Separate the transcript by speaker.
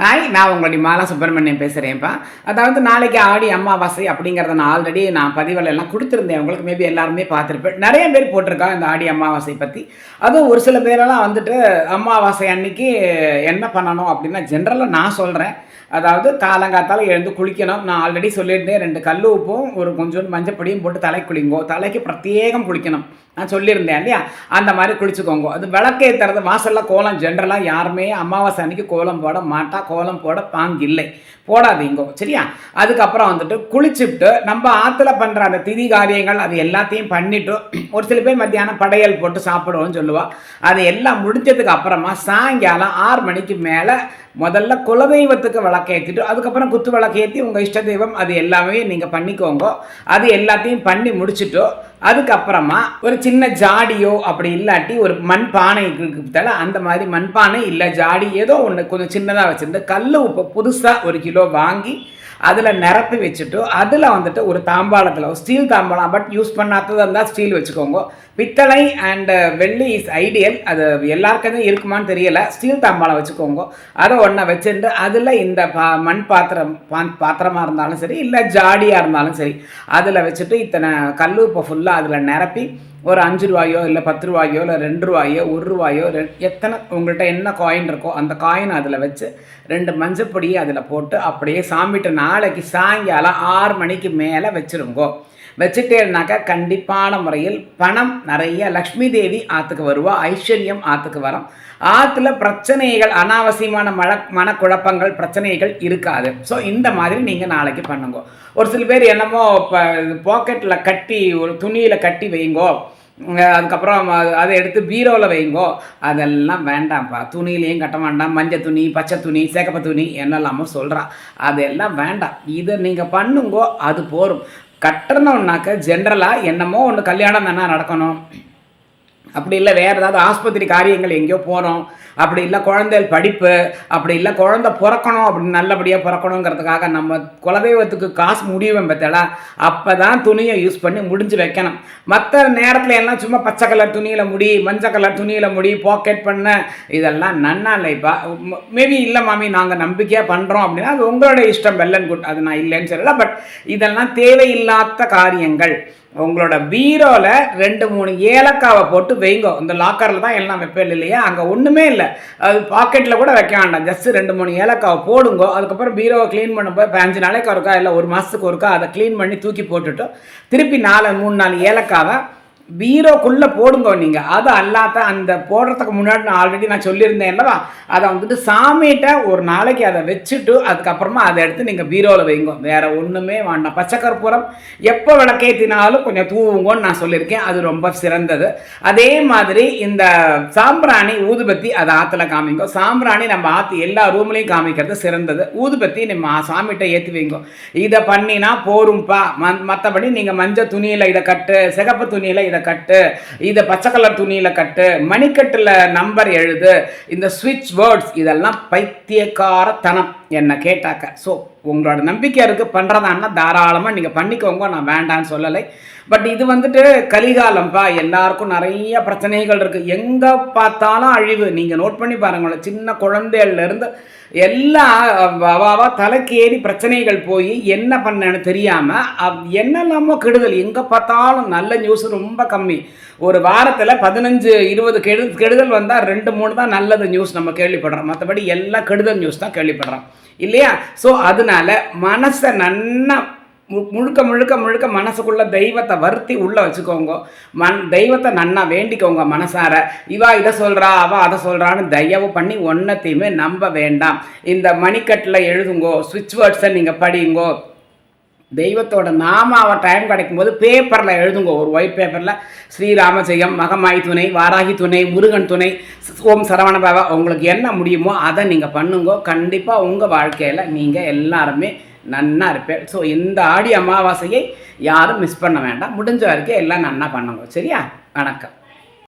Speaker 1: Hi நான் உங்களுடைய மாலா சுப்பிரமணியம் பேசுகிறேன்ப்பா அதாவது நாளைக்கு ஆடி அமாவாசை அப்படிங்கிறத நான் ஆல்ரெடி நான் பதிவில் எல்லாம் கொடுத்துருந்தேன். உங்களுக்கு மேபி எல்லாருமே பார்த்துருப்பேன். நிறைய பேர் போட்டிருக்காங்க இந்த ஆடி அமாவாசை பற்றி அதுவும் ஒரு சில பேரெல்லாம் வந்துட்டு அமாவாசை அன்னைக்கு என்ன பண்ணணும் அப்படின்னா ஜென்ரலாக நான் சொல்கிறேன் அதாவது காலங்காத்தால் எழுந்து குளிக்கணும். நான் ஆல்ரெடி சொல்லியிருந்தேன். ரெண்டு கல் உப்பும் ஒரு கொஞ்சோண்டு மஞ்சப்பொடியும் போட்டு தலை குளிங்கோ. தலைக்கு பிரத்யேகம் குளிக்கணும். நான் சொல்லியிருந்தேன் இல்லையா? அந்த மாதிரி குளிச்சுக்கோங்க. அது விளக்கேற்றுறது வாசலில் கோலம் ஜென்ரலாக யாருமே அமாவாசை அன்னைக்கு கோலம் போட மாட்டா கோலம் போட பாங்கில்லை. போடாதீங்கோ சரியா? அதுக்கப்புறம் வந்துட்டு குளிச்சுட்டு நம்ம ஆற்றுல பண்ணுற அந்த திதி காரியங்கள் அது எல்லாத்தையும் பண்ணிட்டு ஒரு சில பேர் மத்தியானம் படையல் போட்டு சாப்பிடுவோம்னு சொல்லுவாள் அது எல்லாம் முடிஞ்சதுக்கு அப்புறமா சாயங்காலம் ஆறு மணிக்கு மேலே முதல்ல குலதெய்வத்துக்கு விளக்கேற்றிட்டு அதுக்கப்புறம் குத்து விளக்கேற்றி உங்கள் இஷ்ட தெய்வம் அது எல்லாமே நீங்கள் பண்ணிக்கோங்க. அது எல்லாத்தையும் பண்ணி முடிச்சுட்டோ அதுக்கப்புறமா ஒரு சின்ன ஜாடியோ அப்படி இல்லாட்டி ஒரு மண் பானை தலை அந்த மாதிரி மண்பானை இல்லை ஜாடி ஏதோ ஒன்று கொஞ்சம் சின்னதாக வச்சுருந்து கல் உப்பு புதுசாக ஒரு கிலோ வாங்கி அதில் நிரப்பி வச்சுட்டு அதில் வந்துட்டு ஒரு தாம்பாளத்தில் ஸ்டீல் தாம்பாளம் பட் யூஸ் பண்ணாததாக இருந்தால் ஸ்டீல் வச்சுக்கோங்க. பித்தளை அண்டு வெள்ளி இஸ் ஐடியல் அது எல்லாருக்குமே இருக்குமான்னு தெரியல. ஸ்டீல் தாம்பாளம் வச்சுக்கோங்க. அதை ஒன்றை வச்சுட்டு அதில் இந்த பா மண் பாத்திரம் பா பாத்திரமாக இருந்தாலும் சரி இல்லை ஜாடியாக இருந்தாலும் சரி அதில் வச்சுட்டு இத்தனை கல் உப்பை ஃபுல்லாக அதில் நிரப்பி ஒரு அஞ்சு ரூபாயோ இல்லை பத்து ரூபாயோ இல்லை ரெண்டு ரூபாயோ ஒரு ரூபாயோ ரெ எத்தனை உங்கள்கிட்ட என்ன காயின் இருக்கோ அந்த காயின் அதில் வச்சு ரெண்டு மஞ்சப்பொடியை அதில் போட்டு அப்படியே சாமிட்டு நாளைக்கு சாயங்காலம் ஆறு மணிக்கு மேலே வச்சுருங்கோ. வச்சுட்டேன்னாக்கா கண்டிப்பான முறையில் பணம் நிறைய லக்ஷ்மி தேவி ஆற்றுக்கு வருவா ஐஸ்வர்யம் ஆற்றுக்கு வரும். ஆற்றுல பிரச்சனைகள் அனாவசியமான மழ மனக்குழப்பங்கள் பிரச்சனைகள் இருக்காது. ஸோ இந்த மாதிரி நீங்கள் நாளைக்கு பண்ணுங்க. ஒரு சில பேர் என்னமோ இப்போ பாக்கெட்டில் கட்டி ஒரு துணியில் கட்டி வைங்கோ. அதுக்கப்புறம் அதை எடுத்து பீரோவில் வைங்கோ. அதெல்லாம் வேண்டாம்ப்பா. துணியிலையும் கட்ட வேண்டாம். மஞ்சள் துணி பச்சை துணி சேகப்ப துணி என்னெல்லாமோ சொல்கிறா அதெல்லாம் வேண்டாம். இதை நீங்கள் பண்ணுங்கோ அது போகும் கட்டணும்னாக்க ஜென்ரலாக என்னமோ ஒன்று கல்யாணம் தானே நடக்கணும். அப்படி இல்லை வேறு ஏதாவது ஆஸ்பத்திரி காரியங்கள் எங்கேயோ போகிறோம் அப்படி இல்லை குழந்தைகள் படிப்பு அப்படி இல்லை குழந்தை பிறக்கணும் அப்படின்னு நல்லபடியாக பிறக்கணுங்கிறதுக்காக நம்ம குலதெய்வத்துக்கு காசு முடியும் பார்த்தடா. அப்போ தான் துணியை யூஸ் பண்ணி முடிஞ்சு வைக்கணும். மற்ற நேரத்தில் எல்லாம் சும்மா பச்சை கலர் துணியில் முடி மஞ்சள் கலர் துணியில் முடி பாக்கெட் பண்ண இதெல்லாம் நன்னா இல்லைப்பா மேபி இல்லை மாமி நாங்கள் நம்பிக்கையாக பண்ணுறோம் அப்படின்னா அது உங்களோட இஷ்டம் வெள்ளன் குட் அது நான் இல்லைன்னு சொல்லலாம் பட் இதெல்லாம் தேவையில்லாத காரியங்கள். உங்களோட பீரோவில் ரெண்டு மூணு ஏலக்காவை போட்டு வைங்கோ. இந்த லாக்கரில் தான் எல்லாம் வைப்பேன் இல்லையா? அங்கே ஒன்றுமே இல்லை. அது பாக்கெட்டில் கூட வைக்க வேண்டாம். ஜஸ்ட் ரெண்டு மூணு ஏலக்காவை போடுங்கோ. அதுக்கப்புறம் பீரோவை க்ளீன் பண்ண போய் அஞ்சு நாளைக்கு ஒருக்கா இல்லை ஒரு மாதத்துக்கு ஒருக்கா அதை க்ளீன் பண்ணி தூக்கி போட்டுட்டு திருப்பி நாலு மூணு நாலு ஏலக்காவை பீரோக்குள்ளே போடுங்க நீங்கள் அது அல்லாத அந்த போடுறதுக்கு முன்னாடி நான் ஆல்ரெடி நான் சொல்லியிருந்தேன் அல்லவா அதை வந்துட்டு சாமிகிட்ட ஒரு நாளைக்கு அதை வச்சுட்டு அதுக்கப்புறமா அதை எடுத்து நீங்கள் பீரோவில் வைங்க. வேறு ஒன்றுமே வேண்டாம். பச்சை கற்பூரம் எப்போ விளக்கேற்றினாலும் கொஞ்சம் தூவுங்கன்னு நான் சொல்லியிருக்கேன். அது ரொம்ப சிறந்தது. அதே மாதிரி இந்த சாம்பிராணி ஊதுபத்தி அதை ஆற்றுல காமிங்க. சாம்பிராணி நம்ம ஆற்று எல்லா ரூம்லேயும் காமிக்கிறது சிறந்தது. ஊதுபத்தி நம்ம சாமிகிட்ட ஏற்றி வைங்க. இதை பண்ணினா போரும்ப்பா மற்றபடி நீங்கள் மஞ்சள் துணியில் இதை கட்டு சிகப்பு துணியில் இதை கட்டு இதை பச்சை கலர் துணியில் கட்டு மணிக்கட்டில் நம்பர் எழுது இந்த ஸ்விட்ச் வேர்ட்ஸ் இதெல்லாம் பைத்தியக்காரத்தனம். என்னை கேட்டாக்க ஸோ உங்களோட நம்பிக்கை இருக்குது பண்ணுறதான்னா தாராளமாக நீங்கள் பண்ணிக்கோங்க நான் வேண்டான்னு சொல்லலை. பட் இது வந்துட்டு கலிகாலம்ப்பா எல்லாருக்கும் நிறைய பிரச்சனைகள் இருக்குது எங்கே பார்த்தாலும் அழிவு. நீங்கள் நோட் பண்ணி பாருங்களேன் சின்ன குழந்தைகள்லேருந்து எல்லாம் அவாவா தலைக்கு ஏறி பிரச்சனைகள் போய் என்ன பண்ணேன்னு தெரியாமல் என்னெல்லாமோ கெடுதல். எங்கே பார்த்தாலும் நல்ல நியூஸ் ரொம்ப கம்மி. ஒரு வாரத்தில் பதினஞ்சு இருபது கெடு கெடுதல் வந்தால் ரெண்டு மூணு தான் நல்லது நியூஸ் நம்ம கேள்விப்படுறோம். மற்றபடி எல்லா கெடுதல் நியூஸ் தான் கேள்விப்படுறோம். இல்லையா? ஸோ அதனால மனசை நன்னா முழுக்க முழுக்க முழுக்க மனசுக்குள்ள தெய்வத்தை வருத்தி உள்ளே வச்சுக்கோங்க. மண் தெய்வத்தை நன்னா வேண்டிக்கோங்க மனசார. இவா இதை சொல்கிறா அவள் அதை சொல்கிறான்னு தயவு பண்ணி ஒன்றத்தையுமே நம்ப வேண்டாம். இந்த மணிக்கட்டில் எழுதுங்கோ சுவிட்ச் வேர்ட்ஸை நீங்கள் படியுங்கோ. தெய்வத்தோட நாமாவை டைம் கிடைக்கும்போது பேப்பரில் எழுதுங்க. ஒரு ஒயிட் பேப்பரில் ஸ்ரீராமஜெயம் மகமாய் துணை வாராகி துணை முருகன் துணை ஓம் சரவண பாபா உங்களுக்கு என்ன முடியுமோ அதை நீங்கள் பண்ணுங்க. கண்டிப்பாக உங்கள் வாழ்க்கையில் நீங்கள் எல்லாருமே நன்னா இருப்பேன் ஸோ இந்த ஆடி அமாவாசையை யாரும் மிஸ் பண்ண வேண்டாம். முடிஞ்ச வரைக்கும் எல்லாம் நன்னா பண்ணுங்க. சரியா? வணக்கம்.